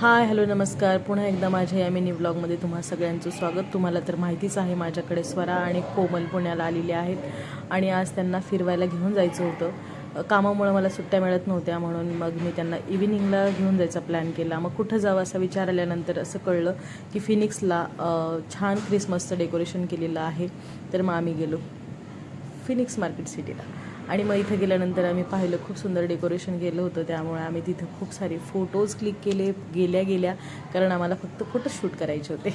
Hi hello नमस्कार. पुन्हा एकदा माझ्या या मिनी ब्लॉगमध्ये तुम्हा सगळ्यांचं स्वागत. तुम्हाला तर माहितीच आहे माझ्याकडे स्वरा आणि कोमल पुण्याला आलेले आहेत आणि आज त्यांना फिरवायला घेऊन जायचं होतं. कामामुळं मला सुट्ट्या मिळत नव्हत्या म्हणून मग मी त्यांना इव्हिनिंगला घेऊन जायचा प्लॅन केला. मग कुठं जावं असा विचार आल्यानंतर असं कळलं की फिनिक्सला छान क्रिसमसचं डेकोरेशन केलेलं आहे. तर मग आम्ही गेलो फिनिक्स मार्केट सिटीला आणि मग इथं गेल्यानंतर आम्ही पाहिलं खूप सुंदर डेकोरेशन केलं होतं. त्यामुळे आम्ही तिथं खूप सारे फोटोज क्लिक केले गेल्या गेल्या. कारण आम्हाला फक्त फोटोशूट करायचे होते.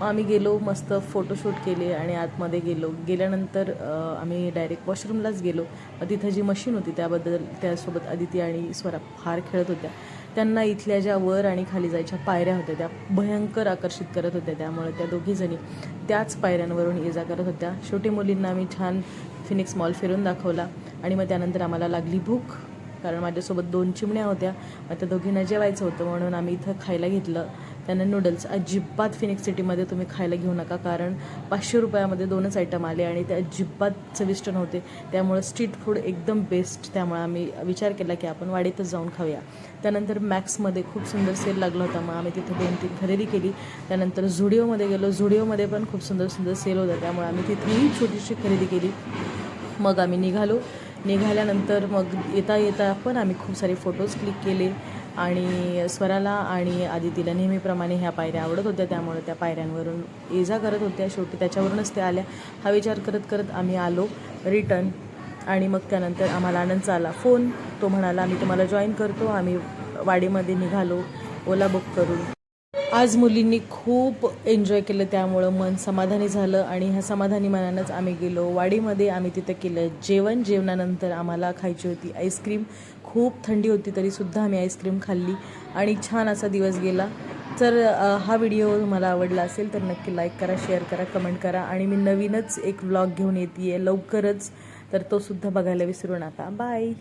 मग आम्ही गेलो मस्त फोटोशूट केले आणि आतमध्ये गेलो. गेल्यानंतर आम्ही डायरेक्ट वॉशरूमलाच गेलो. मग तिथं जी मशीन होती त्याबद्दल त्यासोबत अदिती आणि स्वरा फार खेळत होत्या. त्यांना इथल्या ज्या वर आणि खाली जायच्या पायऱ्या होत्या त्या भयंकर आकर्षित करत होत्या. त्यामुळे त्या दोघीजणी त्याच पायऱ्यांवरून ये जा करत होत्या. शेवटी मुलींना आम्ही छान फिनिक्स मॉल फिरून दाखवला. आणि मग त्यानंतर आम्हाला लागली भूक कारण माझ्यासोबत दोन चिमण्या होत्या. मग त्या दोघींना जेवायचं होतं म्हणून आम्ही इथं खायला घेतलं. त्यांना नूडल्स अजिबात फिनिक्स सिटीमध्ये तुम्ही खायला घेऊ नका कारण पाचशे रुपयामध्ये दोनच आयटम आले आणि ते अजिबात चविष्ट नव्हते. त्यामुळं स्ट्रीट फूड एकदम बेस्ट त्यामुळे आम्ही विचार केला की आपण वाडीतच जाऊन खाऊया. त्यानंतर मॅक्समध्ये खूप सुंदर सेल लागला होता. मग आम्ही तिथं दोन तीन खरेदी केली. त्यानंतर झुडिओमध्ये गेलो. झुडिओमध्ये पण खूप सुंदर सुंदर सेल होता त्यामुळे आम्ही तिथेही छोटीशी खरेदी केली. मग आम्ही निघालो. निघाल्यानंतर मग येता येता पण आम्ही खूप सारे फोटोज क्लिक केले. आणि स्वराला आणि आदितीला नेहमीप्रमाणे ह्या पायऱ्या आवडत होत्या. त्यामुळे त्या पायऱ्यांवरून ये जा करत होत्या. शेवटी त्याच्यावरूनच त्या आल्या. हा विचार करत करत आम्ही आलो. रिटर्न आणि मग त्यानंतर आम्हाला आनंदचा आला फोन तो म्हणाला आम्ही तुम्हाला जॉईन करतो. आम्ही वाडीमध्ये निघालो. ओला बुक करून. आज मुलींनी खूप एन्जॉय केलं त्यामुळं मन समाधानी झालं आणि ह्या समाधानी मनानंच आम्ही गेलो. वाडीमध्ये आम्ही तिथं केलं जेवण. जेवणानंतर आम्हाला खायची होती आईस्क्रीम खूप थंडी होती तरीसुद्धा आम्ही आईस्क्रीम खाल्ली आणि छान असा दिवस गेला. तर हा व्हिडिओ तुम्हाला आवडला असेल तर नक्की लाईक करा शेअर करा कमेंट करा आणि मी नवीनच एक व्लॉग घेऊन येते आहे लवकरच. तर तोसुद्धा बघायला विसरू नका. बाय